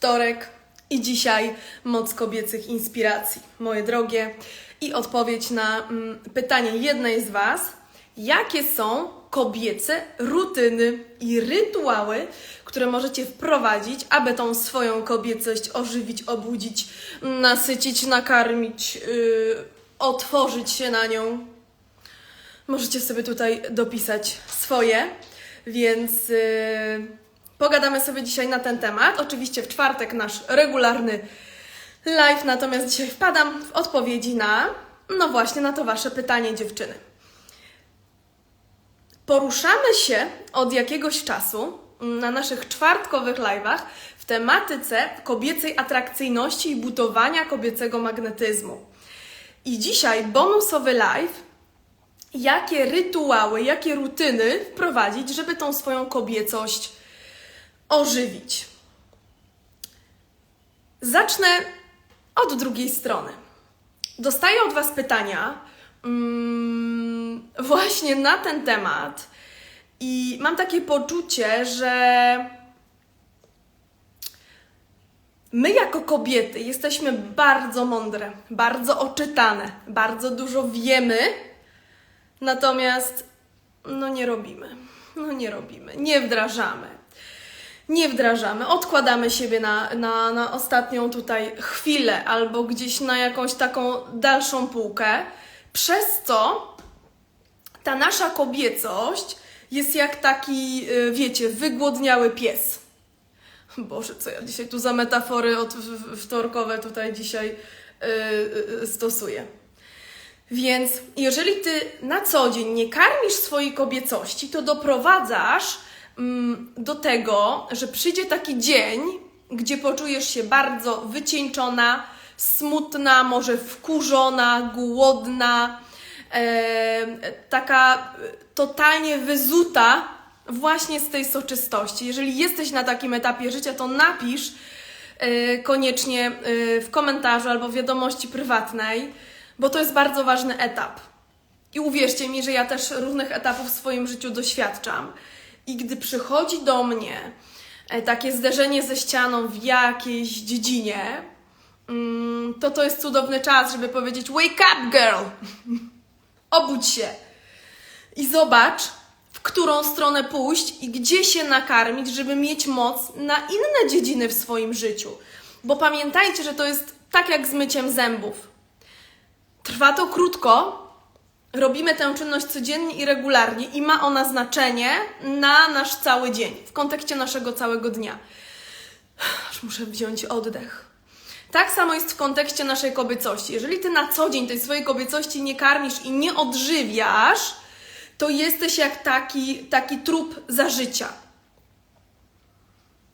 wtorek i dzisiaj moc kobiecych inspiracji, moje drogie. I odpowiedź na mm, pytanie jednej z Was: jakie są kobiece rutyny i rytuały, które możecie wprowadzić, aby tą swoją kobiecość ożywić, obudzić, nasycić, nakarmić, yy, otworzyć się na nią? Możecie sobie tutaj dopisać swoje, więc yy, pogadamy sobie dzisiaj na ten temat. Oczywiście w czwartek nasz regularny live, natomiast dzisiaj wpadam w odpowiedzi na, no właśnie, na to Wasze pytanie, dziewczyny. Poruszamy się od jakiegoś czasu na naszych czwartkowych live'ach w tematyce kobiecej atrakcyjności i budowania kobiecego magnetyzmu. I dzisiaj bonusowy live jakie rytuały, jakie rutyny wprowadzić, żeby tą swoją kobiecość ożywić. Zacznę od drugiej strony. Dostaję od Was pytania mm, właśnie na ten temat i mam takie poczucie, że my jako kobiety jesteśmy bardzo mądre, bardzo oczytane, bardzo dużo wiemy Natomiast no nie robimy. No nie robimy, nie wdrażamy. Nie wdrażamy, odkładamy siebie na, na, na ostatnią tutaj chwilę albo gdzieś na jakąś taką dalszą półkę, przez co ta nasza kobiecość jest jak taki, y, wiecie, wygłodniały pies. Boże, co ja dzisiaj tu za metafory od wtorkowe tutaj dzisiaj yy, stosuję. Więc jeżeli ty na co dzień nie karmisz swojej kobiecości, to doprowadzasz do tego, że przyjdzie taki dzień, gdzie poczujesz się bardzo wycieńczona, smutna, może wkurzona, głodna, e, taka totalnie wyzuta właśnie z tej soczystości. Jeżeli jesteś na takim etapie życia, to napisz e, koniecznie e, w komentarzu albo w wiadomości prywatnej bo to jest bardzo ważny etap. I uwierzcie mi, że ja też różnych etapów w swoim życiu doświadczam. I gdy przychodzi do mnie e, takie zderzenie ze ścianą w jakiejś dziedzinie, mm, to to jest cudowny czas, żeby powiedzieć: Wake up, girl! Obudź się i zobacz, w którą stronę pójść i gdzie się nakarmić, żeby mieć moc na inne dziedziny w swoim życiu. Bo pamiętajcie, że to jest tak jak z myciem zębów. Trwa to krótko, robimy tę czynność codziennie i regularnie i ma ona znaczenie na nasz cały dzień, w kontekście naszego całego dnia. Aż muszę wziąć oddech. Tak samo jest w kontekście naszej kobiecości. Jeżeli ty na co dzień tej swojej kobiecości nie karmisz i nie odżywiasz, to jesteś jak taki, taki trup za życia.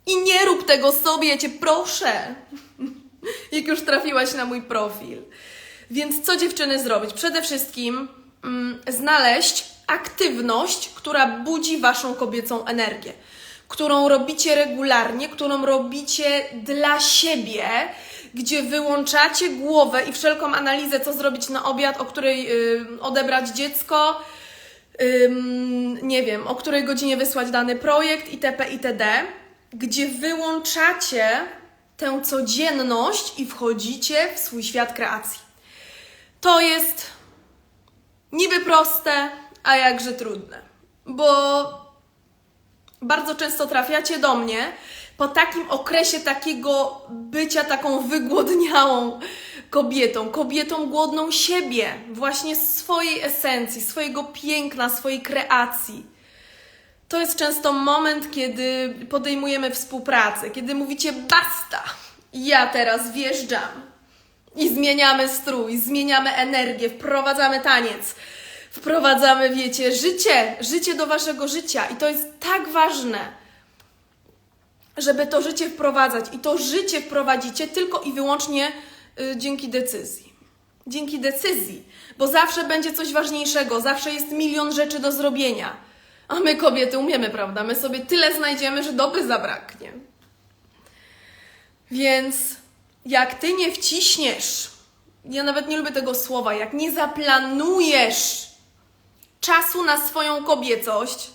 I nie rób tego sobie, ja cię proszę, jak już trafiłaś na mój profil. Więc co dziewczyny zrobić? Przede wszystkim mm, znaleźć aktywność, która budzi waszą kobiecą energię, którą robicie regularnie, którą robicie dla siebie, gdzie wyłączacie głowę i wszelką analizę, co zrobić na obiad, o której y, odebrać dziecko, y, nie wiem, o której godzinie wysłać dany projekt itp. itd., gdzie wyłączacie tę codzienność i wchodzicie w swój świat kreacji. To jest niby proste, a jakże trudne, bo bardzo często trafiacie do mnie po takim okresie takiego bycia taką wygłodniałą kobietą, kobietą głodną siebie, właśnie swojej esencji, swojego piękna, swojej kreacji. To jest często moment, kiedy podejmujemy współpracę, kiedy mówicie basta, ja teraz wjeżdżam i zmieniamy strój, zmieniamy energię, wprowadzamy taniec, wprowadzamy, wiecie, życie, życie do waszego życia. I to jest tak ważne, żeby to życie wprowadzać. I to życie wprowadzicie tylko i wyłącznie y, dzięki decyzji. Dzięki decyzji, bo zawsze będzie coś ważniejszego, zawsze jest milion rzeczy do zrobienia. A my kobiety umiemy, prawda? My sobie tyle znajdziemy, że doby zabraknie. Więc jak ty nie wciśniesz, ja nawet nie lubię tego słowa, jak nie zaplanujesz czasu na swoją kobiecość,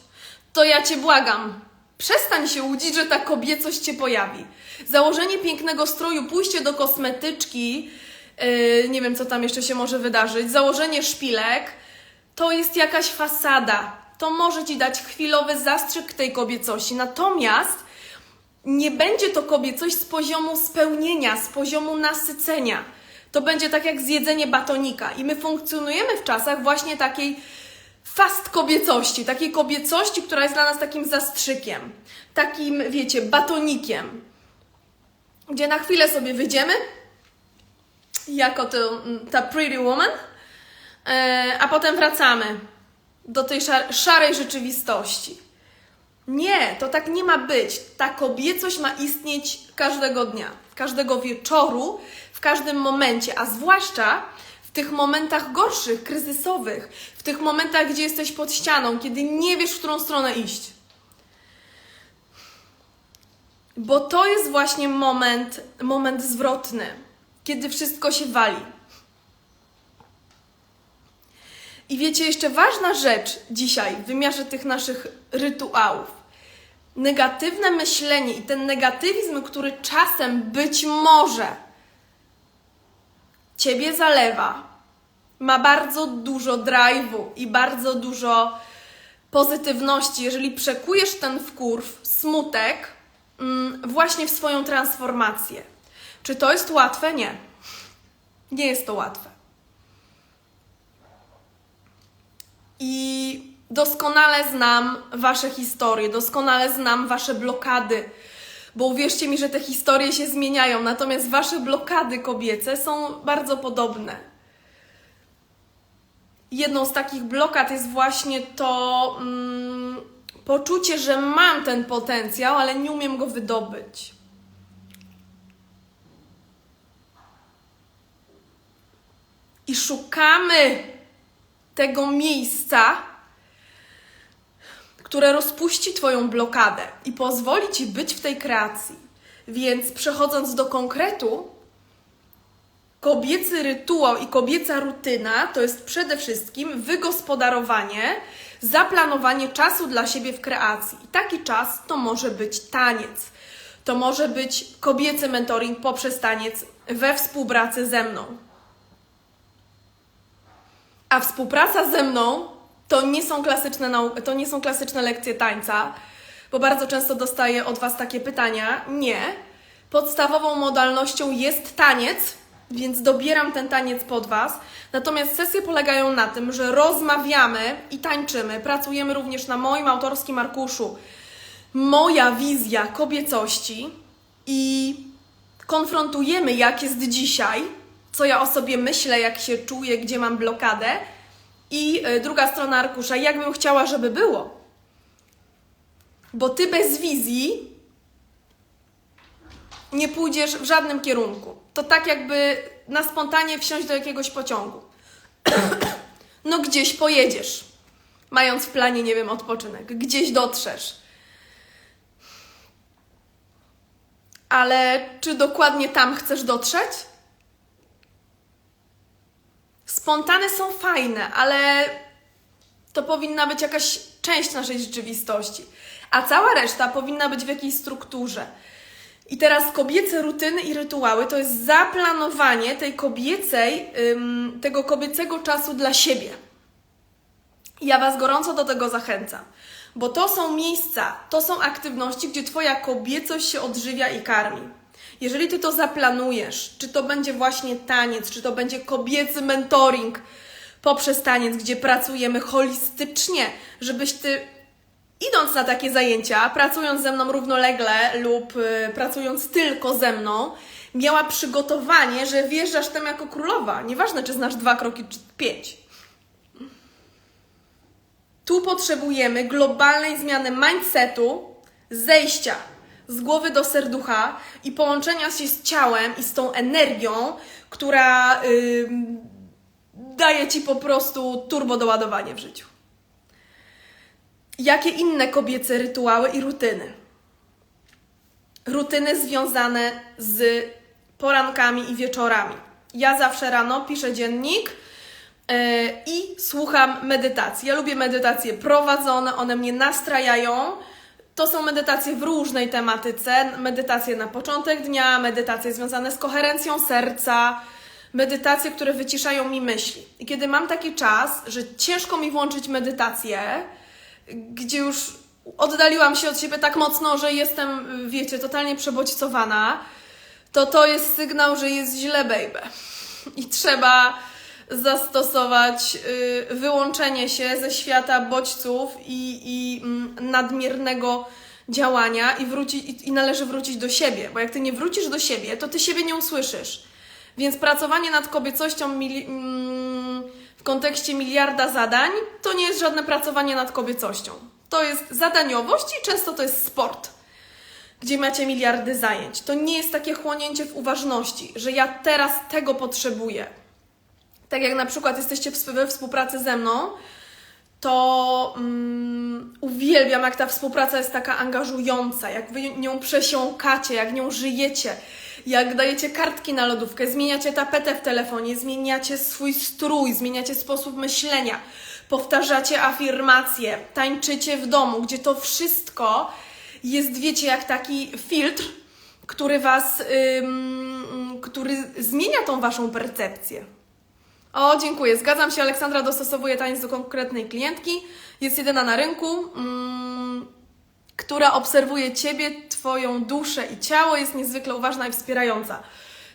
to ja cię błagam, Przestań się łudzić, że ta kobiecość cię pojawi. Założenie pięknego stroju, pójście do kosmetyczki, yy, nie wiem co tam jeszcze się może wydarzyć, założenie szpilek, to jest jakaś fasada. To może ci dać chwilowy zastrzyk tej kobiecości. Natomiast nie będzie to kobiecość z poziomu spełnienia, z poziomu nasycenia. To będzie tak jak zjedzenie batonika. I my funkcjonujemy w czasach właśnie takiej fast kobiecości, takiej kobiecości, która jest dla nas takim zastrzykiem, takim, wiecie, batonikiem, gdzie na chwilę sobie wyjdziemy, jako to, ta pretty woman, e, a potem wracamy do tej szar szarej rzeczywistości. Nie, to tak nie ma być. Ta kobiecość ma istnieć każdego dnia, każdego wieczoru, w każdym momencie, a zwłaszcza w tych momentach gorszych, kryzysowych, w tych momentach, gdzie jesteś pod ścianą, kiedy nie wiesz, w którą stronę iść. Bo to jest właśnie moment, moment zwrotny, kiedy wszystko się wali. I wiecie, jeszcze ważna rzecz dzisiaj w wymiarze tych naszych rytuałów. Negatywne myślenie i ten negatywizm, który czasem być może ciebie zalewa, ma bardzo dużo drive'u i bardzo dużo pozytywności, jeżeli przekujesz ten wkurw, smutek, mm, właśnie w swoją transformację. Czy to jest łatwe? Nie. Nie jest to łatwe. I doskonale znam Wasze historie, doskonale znam Wasze blokady, bo uwierzcie mi, że te historie się zmieniają, natomiast Wasze blokady kobiece są bardzo podobne. Jedną z takich blokad jest właśnie to mm, poczucie, że mam ten potencjał, ale nie umiem go wydobyć. I szukamy tego miejsca, które rozpuści Twoją blokadę i pozwoli Ci być w tej kreacji. Więc przechodząc do konkretu, kobiecy rytuał i kobieca rutyna to jest przede wszystkim wygospodarowanie, zaplanowanie czasu dla siebie w kreacji. I taki czas to może być taniec. To może być kobiecy mentoring poprzez taniec we współpracy ze mną. A współpraca ze mną to nie są klasyczne, nau- to nie są klasyczne lekcje tańca, bo bardzo często dostaję od Was takie pytania. Nie. Podstawową modalnością jest taniec, więc dobieram ten taniec pod Was. Natomiast sesje polegają na tym, że rozmawiamy i tańczymy. Pracujemy również na moim autorskim arkuszu. Moja wizja kobiecości i konfrontujemy, jak jest dzisiaj, co ja o sobie myślę, jak się czuję, gdzie mam blokadę. I y, druga strona arkusza, jak bym chciała, żeby było. Bo ty bez wizji nie pójdziesz w żadnym kierunku. To tak jakby na spontanie wsiąść do jakiegoś pociągu. no gdzieś pojedziesz, mając w planie, nie wiem, odpoczynek. Gdzieś dotrzesz. Ale czy dokładnie tam chcesz dotrzeć? Spontany są fajne, ale to powinna być jakaś część naszej rzeczywistości. A cała reszta powinna być w jakiejś strukturze. I teraz kobiece rutyny i rytuały to jest zaplanowanie tej kobiecej, tego kobiecego czasu dla siebie. Ja Was gorąco do tego zachęcam, bo to są miejsca, to są aktywności, gdzie Twoja kobiecość się odżywia i karmi. Jeżeli Ty to zaplanujesz, czy to będzie właśnie taniec, czy to będzie kobiecy mentoring poprzez taniec, gdzie pracujemy holistycznie, żebyś Ty idąc na takie zajęcia, pracując ze mną równolegle lub y, pracując tylko ze mną, miała przygotowanie, że wjeżdżasz tam jako królowa. Nieważne, czy znasz dwa kroki, czy pięć. Tu potrzebujemy globalnej zmiany mindsetu, zejścia z głowy do serducha i połączenia się z ciałem i z tą energią, która yy, daje ci po prostu turbo doładowanie w życiu. Jakie inne kobiece rytuały i rutyny? Rutyny związane z porankami i wieczorami. Ja zawsze rano piszę dziennik yy, i słucham medytacji. Ja lubię medytacje prowadzone, one mnie nastrajają To są medytacje w różnej tematyce. Medytacje na początek dnia, medytacje związane z koherencją serca, medytacje, które wyciszają mi myśli. I kiedy mam taki czas, że ciężko mi włączyć medytację, gdzie już oddaliłam się od siebie tak mocno, że jestem, wiecie, totalnie przebodźcowana, to to jest sygnał, że jest źle, baby. I trzeba zastosować y, wyłączenie się ze świata bodźców i, i mm, nadmiernego działania i, wrócić, i, należy wrócić do siebie, bo jak ty nie wrócisz do siebie, to ty siebie nie usłyszysz. Więc pracowanie nad kobiecością mm, w kontekście miliarda zadań to nie jest żadne pracowanie nad kobiecością. To jest zadaniowość i często to jest sport, gdzie macie miliardy zajęć. To nie jest takie chłonięcie w uważności, że ja teraz tego potrzebuję. Tak jak na przykład jesteście we współpracy ze mną, to mm, uwielbiam, jak ta współpraca jest taka angażująca, jak wy nią przesiąkacie, jak nią żyjecie, jak dajecie kartki na lodówkę, zmieniacie tapetę w telefonie, zmieniacie swój strój, zmieniacie sposób myślenia, powtarzacie afirmacje, tańczycie w domu, gdzie to wszystko jest, wiecie, jak taki filtr, który was, który zmienia tą waszą percepcję. O, dziękuję. Zgadzam się, Aleksandra dostosowuje taniec do konkretnej klientki. Jest jedyna na rynku, mm, która obserwuje Ciebie, Twoją duszę i ciało, jest niezwykle uważna i wspierająca.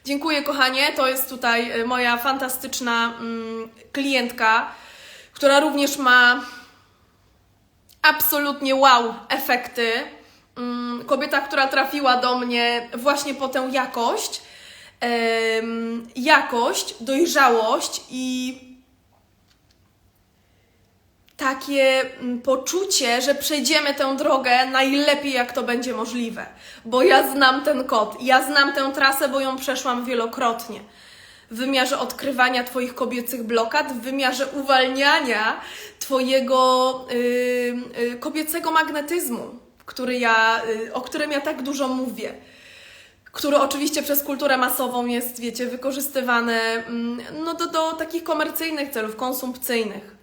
Dziękuję, kochanie. To jest tutaj y, moja fantastyczna mm, klientka, która również ma absolutnie wow efekty. Mm, Kobieta, która trafiła do mnie właśnie po tę jakość, jakość, dojrzałość i takie mm, poczucie, że przejdziemy tę drogę najlepiej, jak to będzie możliwe. Bo ja znam ten kod, ja znam tę trasę, bo ją przeszłam wielokrotnie. W wymiarze odkrywania Twoich kobiecych blokad, w wymiarze uwalniania Twojego y, y, kobiecego magnetyzmu, który ja, y, o którym ja tak dużo mówię który oczywiście przez kulturę masową jest, wiecie, wykorzystywany mm, no, do, do takich komercyjnych celów, konsumpcyjnych.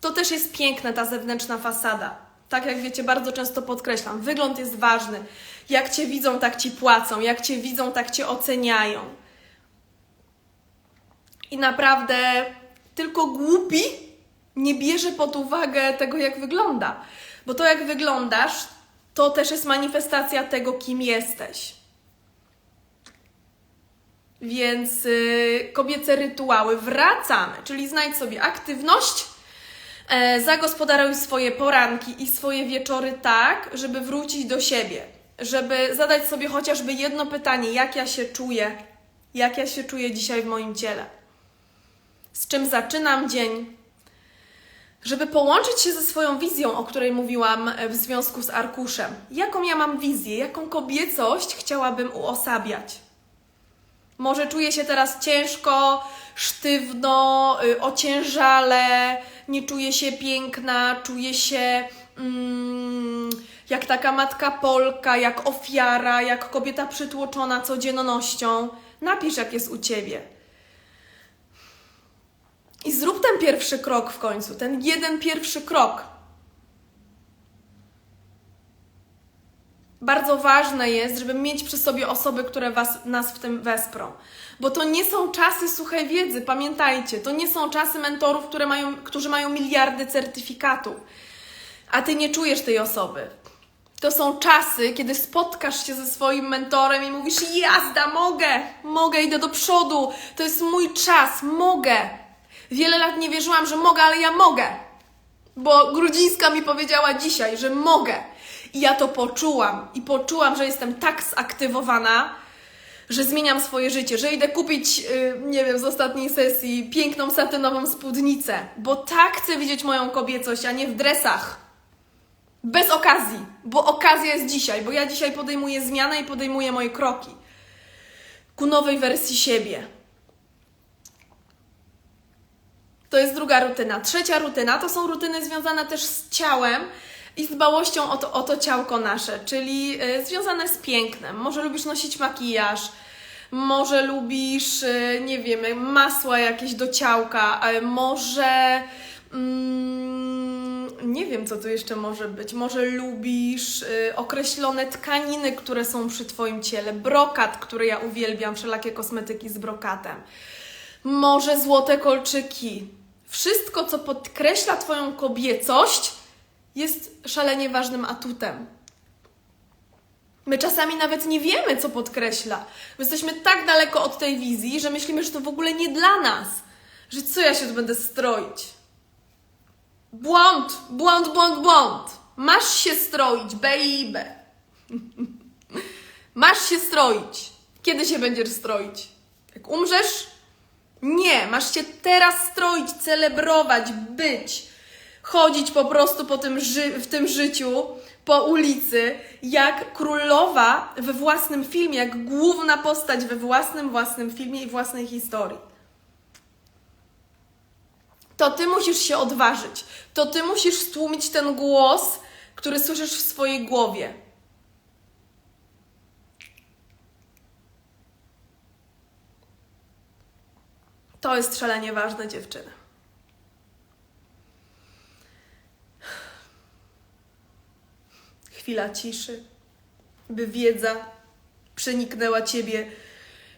To też jest piękne, ta zewnętrzna fasada. Tak jak wiecie, bardzo często podkreślam, wygląd jest ważny. Jak cię widzą, tak ci płacą. Jak cię widzą, tak cię oceniają. I naprawdę tylko głupi nie bierze pod uwagę tego, jak wygląda. Bo to, jak wyglądasz, to też jest manifestacja tego, kim jesteś. Więc y, kobiece rytuały wracamy, czyli znajdź sobie aktywność, e, zagospodaruj swoje poranki i swoje wieczory tak, żeby wrócić do siebie, żeby zadać sobie chociażby jedno pytanie: jak ja się czuję, jak ja się czuję dzisiaj w moim ciele, z czym zaczynam dzień, żeby połączyć się ze swoją wizją, o której mówiłam e, w związku z arkuszem. Jaką ja mam wizję, jaką kobiecość chciałabym uosabiać? Może czuję się teraz ciężko, sztywno, y, ociężale, nie czuję się piękna, czuję się mm, jak taka matka Polka, jak ofiara, jak kobieta przytłoczona codziennością. Napisz, jak jest u ciebie. I zrób ten pierwszy krok w końcu, ten jeden pierwszy krok. Bardzo ważne jest, żeby mieć przy sobie osoby, które was, nas w tym wesprą. Bo to nie są czasy suchej wiedzy, pamiętajcie. To nie są czasy mentorów, które mają, którzy mają miliardy certyfikatów, a ty nie czujesz tej osoby. To są czasy, kiedy spotkasz się ze swoim mentorem i mówisz: Jazda, mogę, mogę, idę do przodu, to jest mój czas, mogę. Wiele lat nie wierzyłam, że mogę, ale ja mogę. Bo Grudzińska mi powiedziała dzisiaj, że mogę. I ja to poczułam. I poczułam, że jestem tak zaktywowana, że zmieniam swoje życie, że idę kupić, yy, nie wiem, z ostatniej sesji piękną satynową spódnicę, bo tak chcę widzieć moją kobiecość, a nie w dresach. Bez okazji, bo okazja jest dzisiaj, bo ja dzisiaj podejmuję zmianę i podejmuję moje kroki ku nowej wersji siebie. To jest druga rutyna. Trzecia rutyna to są rutyny związane też z ciałem i z dbałością o to, o to ciałko nasze, czyli y, związane z pięknem. Może lubisz nosić makijaż, może lubisz, y, nie wiem, masła jakieś do ciałka, może mm, nie wiem, co tu jeszcze może być. Może lubisz y, określone tkaniny, które są przy Twoim ciele, brokat, który ja uwielbiam, wszelakie kosmetyki z brokatem. Może złote kolczyki. Wszystko, co podkreśla Twoją kobiecość, jest szalenie ważnym atutem. My czasami nawet nie wiemy, co podkreśla. My jesteśmy tak daleko od tej wizji, że myślimy, że to w ogóle nie dla nas. Że co ja się tu będę stroić? Błąd, błąd, błąd, błąd. Masz się stroić, baby. Masz się stroić. Kiedy się będziesz stroić? Jak umrzesz? Nie, masz się teraz stroić, celebrować, być. Chodzić po prostu po tym ży- w tym życiu, po ulicy, jak królowa we własnym filmie, jak główna postać we własnym, własnym filmie i własnej historii to ty musisz się odważyć. To ty musisz stłumić ten głos, który słyszysz w swojej głowie. To jest szalenie ważne, dziewczyny. Chwila ciszy, by wiedza przeniknęła ciebie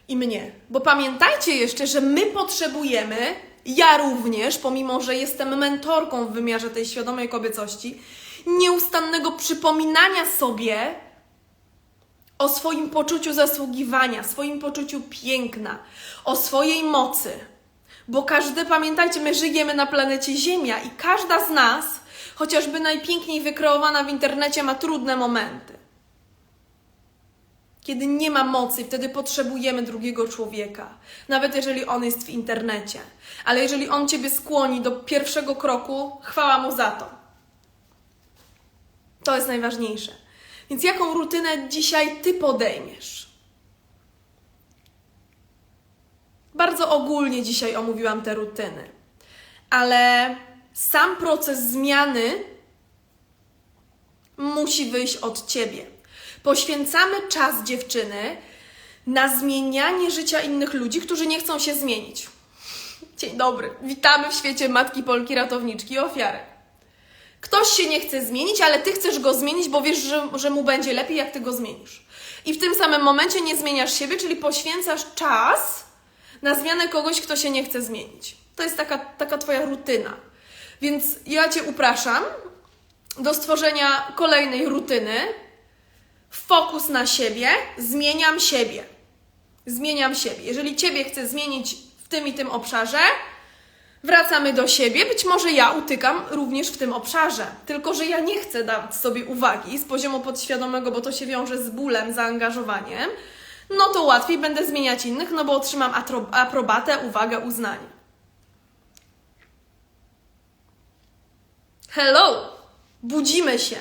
i mnie. Bo pamiętajcie jeszcze, że my potrzebujemy ja również, pomimo że jestem mentorką w wymiarze tej świadomej kobiecości, nieustannego przypominania sobie o swoim poczuciu zasługiwania, swoim poczuciu piękna, o swojej mocy. Bo każdy, pamiętajcie, my żyjemy na planecie Ziemia i każda z nas, chociażby najpiękniej wykreowana w internecie, ma trudne momenty. Kiedy nie ma mocy, wtedy potrzebujemy drugiego człowieka, nawet jeżeli on jest w internecie. Ale jeżeli on ciebie skłoni do pierwszego kroku, chwała mu za to. To jest najważniejsze. Więc jaką rutynę dzisiaj ty podejmiesz? Bardzo ogólnie dzisiaj omówiłam te rutyny, ale sam proces zmiany musi wyjść od ciebie. Poświęcamy czas dziewczyny na zmienianie życia innych ludzi, którzy nie chcą się zmienić. Dzień dobry, witamy w świecie matki Polki, ratowniczki ofiary. Ktoś się nie chce zmienić, ale ty chcesz go zmienić, bo wiesz, że, że mu będzie lepiej, jak ty go zmienisz. I w tym samym momencie nie zmieniasz siebie, czyli poświęcasz czas na zmianę kogoś, kto się nie chce zmienić. To jest taka, taka twoja rutyna. Więc ja cię upraszam do stworzenia kolejnej rutyny, fokus na siebie, zmieniam siebie. Zmieniam siebie. Jeżeli Ciebie chcę zmienić w tym i tym obszarze, wracamy do siebie. Być może ja utykam również w tym obszarze, tylko że ja nie chcę dać sobie uwagi z poziomu podświadomego, bo to się wiąże z bólem, zaangażowaniem. No to łatwiej będę zmieniać innych, no bo otrzymam aprobatę, uwagę, uznanie. Hello! Budzimy się.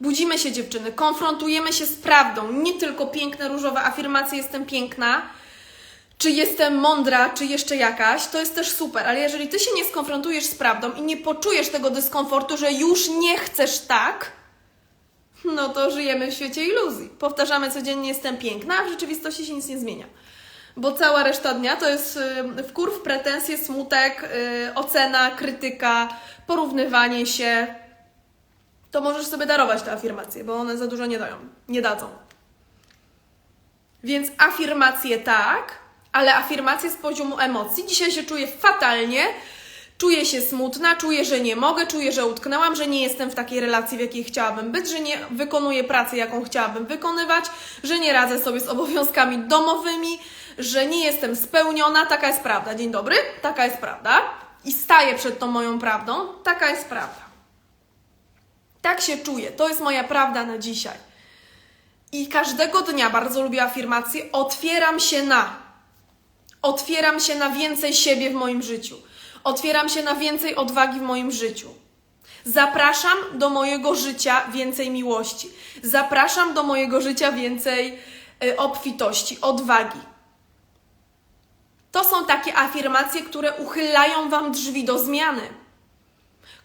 Budzimy się dziewczyny, konfrontujemy się z prawdą. Nie tylko piękne różowe afirmacje jestem piękna, czy jestem mądra, czy jeszcze jakaś, to jest też super, ale jeżeli ty się nie skonfrontujesz z prawdą i nie poczujesz tego dyskomfortu, że już nie chcesz tak, no to żyjemy w świecie iluzji. Powtarzamy codziennie jestem piękna, a w rzeczywistości się nic nie zmienia. Bo cała reszta dnia to jest y, wkurw, pretensje, smutek, y, ocena, krytyka, porównywanie się, to możesz sobie darować te afirmacje, bo one za dużo nie dają, nie dadzą. Więc afirmacje tak, ale afirmacje z poziomu emocji. Dzisiaj się czuję fatalnie, czuję się smutna, czuję, że nie mogę, czuję, że utknęłam, że nie jestem w takiej relacji, w jakiej chciałabym być, że nie wykonuję pracy, jaką chciałabym wykonywać, że nie radzę sobie z obowiązkami domowymi, że nie jestem spełniona. Taka jest prawda. Dzień dobry, taka jest prawda. I staję przed tą moją prawdą. Taka jest prawda. Tak się czuję. To jest moja prawda na dzisiaj. I każdego dnia bardzo lubię afirmację: otwieram się na. Otwieram się na więcej siebie w moim życiu. Otwieram się na więcej odwagi w moim życiu. Zapraszam do mojego życia więcej miłości. Zapraszam do mojego życia więcej y, obfitości, odwagi. To są takie afirmacje, które uchylają Wam drzwi do zmiany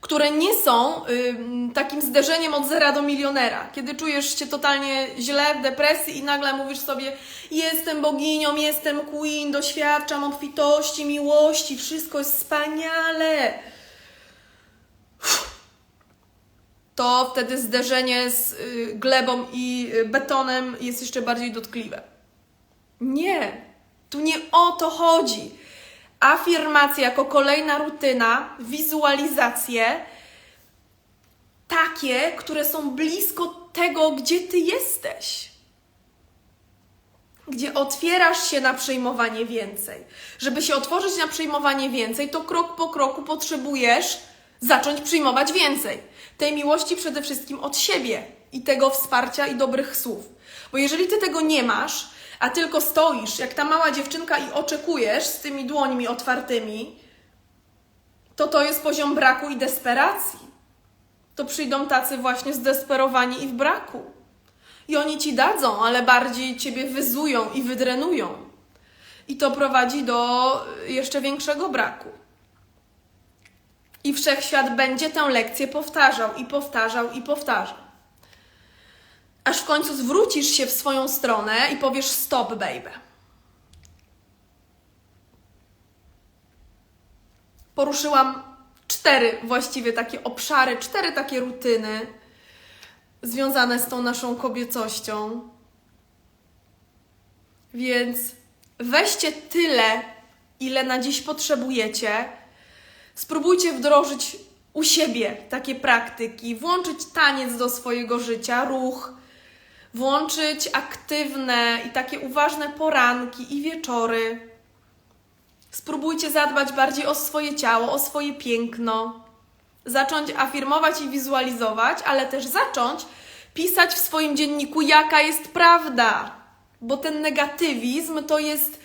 które nie są y, takim zderzeniem od zera do milionera. Kiedy czujesz się totalnie źle, w depresji i nagle mówisz sobie: Jestem boginią, jestem queen, doświadczam obfitości, miłości, wszystko jest wspaniale. to wtedy zderzenie z y, glebą i y, betonem jest jeszcze bardziej dotkliwe. Nie, tu nie o to chodzi. Afirmacja jako kolejna rutyna, wizualizacje, takie, które są blisko tego, gdzie ty jesteś. Gdzie otwierasz się na przyjmowanie więcej. Żeby się otworzyć na przyjmowanie więcej, to krok po kroku potrzebujesz zacząć przyjmować więcej. Tej miłości przede wszystkim od siebie i tego wsparcia i dobrych słów. Bo jeżeli ty tego nie masz, a tylko stoisz jak ta mała dziewczynka i oczekujesz z tymi dłońmi otwartymi, to to jest poziom braku i desperacji. To przyjdą tacy właśnie zdesperowani i w braku. I oni ci dadzą, ale bardziej ciebie wyzują i wydrenują. I to prowadzi do jeszcze większego braku. I wszechświat będzie tę lekcję powtarzał i powtarzał i powtarzał. Aż w końcu zwrócisz się w swoją stronę i powiesz stop, baby. Poruszyłam cztery właściwie takie obszary, cztery takie rutyny związane z tą naszą kobiecością. Więc weźcie tyle, ile na dziś potrzebujecie. Spróbujcie wdrożyć u siebie takie praktyki, włączyć taniec do swojego życia, ruch, włączyć aktywne i takie uważne poranki i wieczory. Spróbujcie zadbać bardziej o swoje ciało, o swoje piękno. Zacząć afirmować i wizualizować, ale też zacząć pisać w swoim dzienniku, jaka jest prawda. Bo ten negatywizm to jest,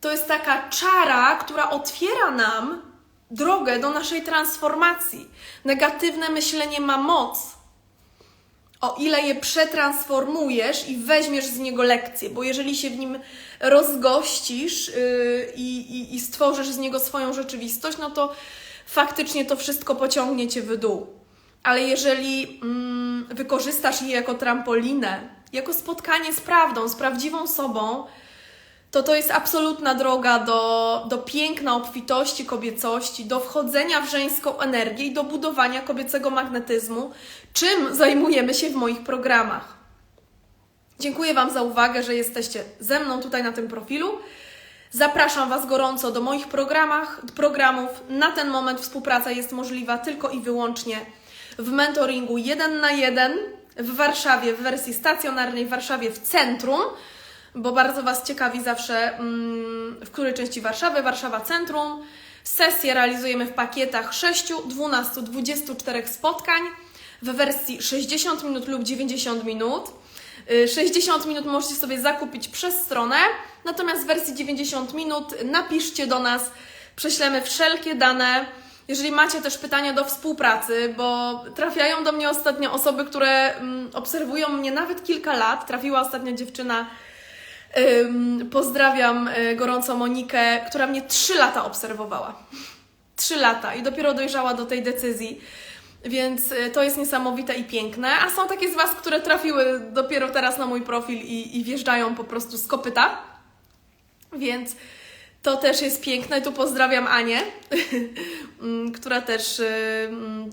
to jest taka czara, która otwiera nam drogę do naszej transformacji. Negatywne myślenie ma moc. O ile je przetransformujesz i weźmiesz z niego lekcję, bo jeżeli się w nim rozgościsz yy, i, i stworzysz z niego swoją rzeczywistość, no to faktycznie to wszystko pociągnie cię w dół. Ale jeżeli mm, wykorzystasz je jako trampolinę, jako spotkanie z prawdą, z prawdziwą sobą, to to jest absolutna droga do, do piękna, obfitości, kobiecości, do wchodzenia w żeńską energię i do budowania kobiecego magnetyzmu, czym zajmujemy się w moich programach. Dziękuję Wam za uwagę, że jesteście ze mną tutaj na tym profilu. Zapraszam Was gorąco do moich programach, programów. Na ten moment współpraca jest możliwa tylko i wyłącznie w mentoringu 1 na 1 w Warszawie w wersji stacjonarnej, w Warszawie w centrum bo bardzo Was ciekawi zawsze, mm, w której części Warszawy, Warszawa Centrum. Sesje realizujemy w pakietach 6, 12, 24 spotkań w wersji 60 minut lub 90 minut. 60 y, minut możecie sobie zakupić przez stronę, natomiast w wersji 90 minut napiszcie do nas, prześlemy wszelkie dane. Jeżeli macie też pytania do współpracy, bo trafiają do mnie ostatnio osoby, które mm, obserwują mnie nawet kilka lat. Trafiła ostatnio dziewczyna Pozdrawiam e, gorąco Monikę, która mnie 3 lata obserwowała. 3 lata i dopiero dojrzała do tej decyzji. Więc e, to jest niesamowite i piękne. A są takie z Was, które trafiły dopiero teraz na mój profil i, i wjeżdżają po prostu z kopyta. Więc to też jest piękne. Tu pozdrawiam Anię, która też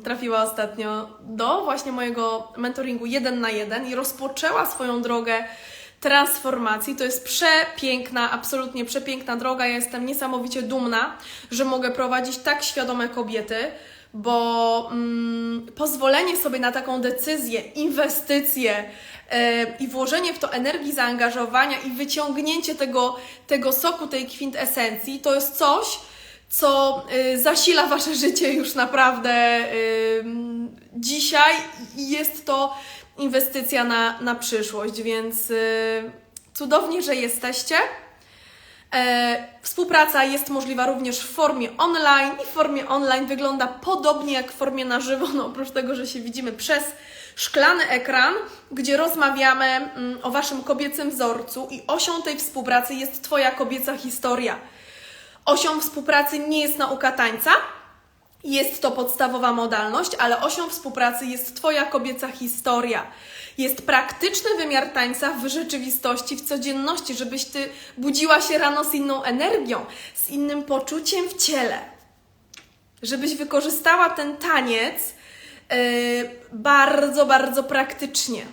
trafiła ostatnio do właśnie mojego mentoringu 1 na 1 i rozpoczęła swoją drogę transformacji. To jest przepiękna, absolutnie przepiękna droga. Ja jestem niesamowicie dumna, że mogę prowadzić tak świadome kobiety, bo mm, pozwolenie sobie na taką decyzję, inwestycję yy, i włożenie w to energii zaangażowania i wyciągnięcie tego, tego soku, tej kwintesencji, to jest coś, co y, zasila Wasze życie już naprawdę y, dzisiaj i jest to inwestycja na, na przyszłość, więc yy, cudownie, że jesteście. E, współpraca jest możliwa również w formie online i w formie online wygląda podobnie jak w formie na żywo, no oprócz tego, że się widzimy przez szklany ekran, gdzie rozmawiamy mm, o Waszym kobiecym wzorcu i osią tej współpracy jest Twoja kobieca historia. Osią współpracy nie jest nauka tańca, jest to podstawowa modalność, ale osią współpracy jest Twoja kobieca historia. Jest praktyczny wymiar tańca w rzeczywistości, w codzienności, żebyś Ty budziła się rano z inną energią, z innym poczuciem w ciele. Żebyś wykorzystała ten taniec bardzo, bardzo praktycznie.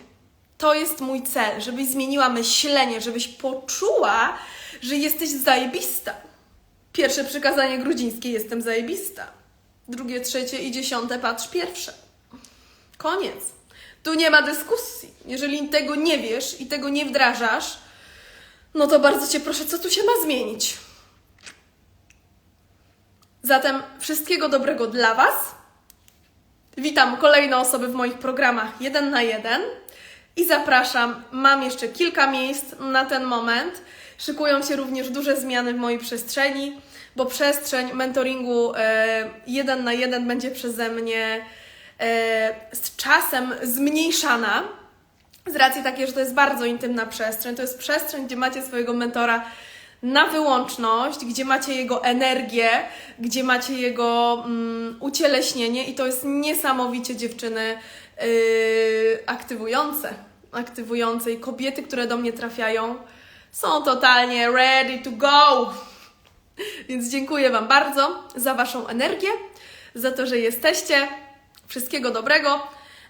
To jest mój cel, żebyś zmieniła myślenie, żebyś poczuła, że jesteś zajebista. Pierwsze przykazanie grudzińskie jestem zajebista. Drugie, trzecie i dziesiąte patrz pierwsze. Koniec. Tu nie ma dyskusji. Jeżeli tego nie wiesz i tego nie wdrażasz, no to bardzo Cię proszę, co tu się ma zmienić? Zatem wszystkiego dobrego dla Was. Witam kolejne osoby w moich programach jeden na jeden i zapraszam. Mam jeszcze kilka miejsc na ten moment. Szykują się również duże zmiany w mojej przestrzeni, bo przestrzeń mentoringu e, jeden na jeden będzie przeze mnie e, z czasem zmniejszana. Z racji takiej, że to jest bardzo intymna przestrzeń. To jest przestrzeń, gdzie macie swojego mentora na wyłączność, gdzie macie jego energię, gdzie macie jego mm, ucieleśnienie i to jest niesamowicie dziewczyny yy, aktywujące. Aktywujące i kobiety, które do mnie trafiają, są totalnie ready to go. Więc dziękuję Wam bardzo za Waszą energię, za to, że jesteście. Wszystkiego dobrego.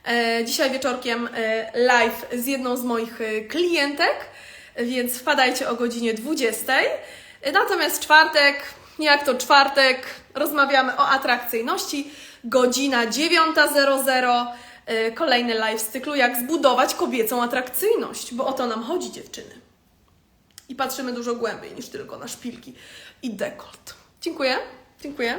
E, Dzisiaj wieczorkiem e, live z jedną z moich e, klientek, więc wpadajcie o godzinie 20. E, Natomiast czwartek, jak to czwartek, rozmawiamy o atrakcyjności. Godzina 9.00. e, Kolejny live z cyklu Jak zbudować kobiecą atrakcyjność, bo o to nam chodzi, dziewczyny. I patrzymy dużo głębiej niż tylko na szpilki i dekolt. Dziękuję. Dziękuję.